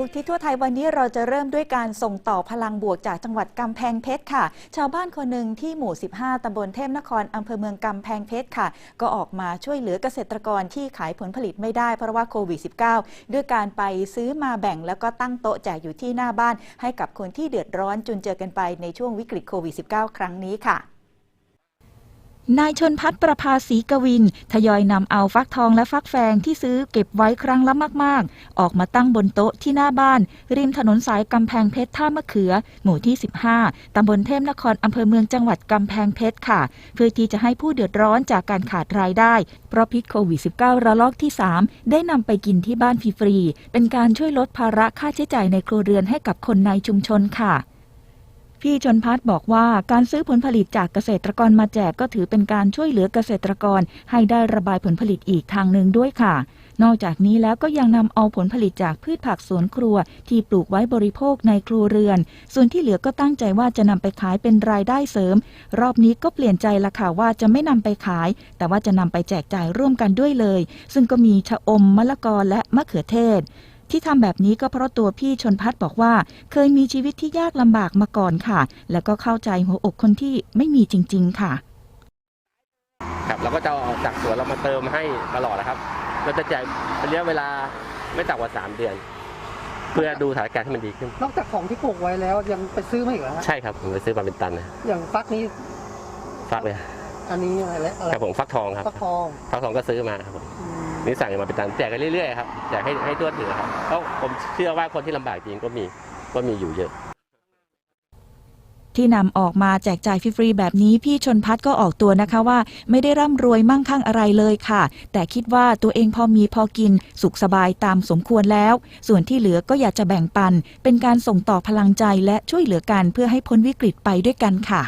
ทุกที่ทั่วไทยวันนี้เราจะเริ่มด้วยการส่งต่อพลังบวกจากจังหวัดกำแพงเพชรค่ะ ชาวบ้านคนหนึ่งที่หมู่ 15 ตำบลเทพนครอำเภอเมืองกำแพงเพชรค่ะ ก็ออกมาช่วยเหลือเกษตรกรที่ขายผลผลิตไม่ได้เพราะว่าโควิด -19 ด้วยการไปซื้อมาแบ่งแล้วก็ตั้งโต๊ะแจกอยู่ที่หน้าบ้าน ให้กับคนที่เดือดร้อนจนเจอกันไปในช่วงวิกฤตโควิด -19 ครั้งนี้ค่ะ นายชนพัฒน์ประภาสีกวิน ทยอยนำเอาฟักทองและฟักแฟงที่ซื้อเก็บไว้ครั้งละมาก ๆ ออกมาตั้งบนโต๊ะที่หน้าบ้าน ริมถนนสายกำแพงเพชรท่ามะเขือ หมู่ที่ 15 ตำบลเทพนครอำเภอเมืองจังหวัดกำแพงเพชรค่ะ เพื่อที่จะให้ผู้เดือดร้อนจากการขาดรายได้ เพราะพิษโควิด -19 ระลอกที่ 3 ได้นำไปกินที่บ้านฟรีๆเป็นการช่วยลดภาระค่าใช้จ่ายในครัวเรือนให้กับคนในชุมชนค่ะ พี่ชนพัฒน์บอกว่าการซื้อผลผลิตจากเกษตรกรมาแจกก็ถือเป็นการช่วยเหลือเกษตรกร ให้ได้ระบายผลผลิตอีกทางหนึ่งด้วยค่ะ นอกจากนี้แล้วก็ยังนำเอาผลผลิตจากพืชผักสวนครัว ที่ปลูกไว้บริโภคในครัวเรือน ส่วนที่เหลือก็ตั้งใจว่าจะนำไปขายเป็นรายได้เสริม รอบนี้ก็เปลี่ยนใจละค่ะว่าจะไม่นำไปขาย แต่ว่าจะนำไปแจกจ่ายร่วมกันด้วยเลย ซึ่งก็มีชะอมมะละกอและมะเขือเทศ ที่ทำแบบนี้ก็เพราะตัวพี่ชนพัฒน์บอกว่า เคยมีชีวิตที่ยากลำบากมาก่อนค่ะ แล้วก็เข้าใจหัวอกคนที่ไม่มีจริง ๆ ค่ะ ครับเราก็จะเอาออกจากสวนเรามาเติมให้ตลอดนะครับ เราจะแจกเป็นระยะเวลาไม่ต่ำกว่า 3 เดือน เพื่อดูสถานการณ์ให้มันดีขึ้น นอกจากของที่ปลูกไว้แล้วยังไปซื้อมาอีกเหรอฮะใช่ครับผมไปซื้อมาเป็นตันนะอย่างฟักนี้ฟักเลยอันนี้อะไรและอะไรครับผมฟักทองครับฟักทองฟักทองก็ซื้อมาครับผมอืม นี่สั่งมาเป็นตันแจกกันเรื่อยๆครับแจกให้ให้ทั่วถึงครับเพราะผมเชื่อว่าคนที่ลำบากจริงก็มีก็มีอยู่เยอะ ที่นำออกมาแจกจ่ายฟรีๆแบบนี้พี่ชนพัฒน์ก็ออกตัวนะคะว่า ไม่ได้ร่ำรวยมั่งคั่งอะไรเลยค่ะ แต่คิดว่าตัวเองพอมีพอกิน สุขสบายตามสมควรแล้ว ส่วนที่เหลือก็อยากจะแบ่งปัน เป็นการส่งต่อพลังใจและช่วยเหลือกันเพื่อให้พ้นวิกฤตไปด้วยกันค่ะ